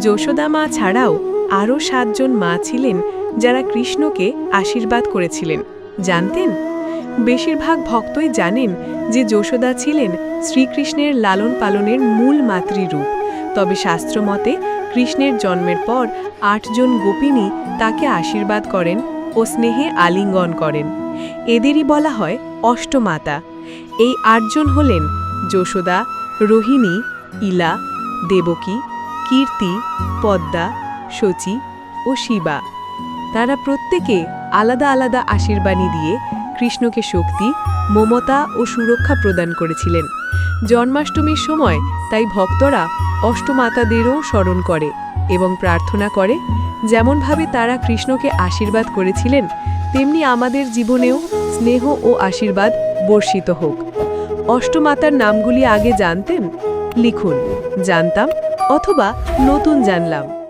যশোদা মা ছাড়াও আরও সাতজন মা ছিলেন যারা কৃষ্ণকে আশীর্বাদ করেছিলেন। জানতেন? বেশিরভাগ ভক্তই জানেন যে যশোদা ছিলেন শ্রীকৃষ্ণের লালন পালনের মূল মাতৃরূপ। তবে শাস্ত্রমতে কৃষ্ণের জন্মের পর আটজন গোপিনী তাকে আশীর্বাদ করেন ও স্নেহে আলিঙ্গন করেন। এদেরই বলা হয় অষ্টমাতা। এই আটজন হলেন যশোদা, রোহিণী, ইলা, দেবকী কীর্তি, পদ্মা, শচী ও শিবা। তারা প্রত্যেকে আলাদা আলাদা আশীর্বাণী দিয়ে কৃষ্ণকে শক্তি, মমতা ও সুরক্ষা প্রদান করেছিলেন। জন্মাষ্টমীর সময় তাই ভক্তরা অষ্টমাতাদেরও স্মরণ করে এবং প্রার্থনা করে, যেমনভাবে তারা কৃষ্ণকে আশীর্বাদ করেছিলেন, তেমনি আমাদের জীবনেও স্নেহ ও আশীর্বাদ বর্ষিত হোক। অষ্টমাতার নামগুলি আগে জানতেন? লিখুন, জানতাম অথবা নতুন জানলাম।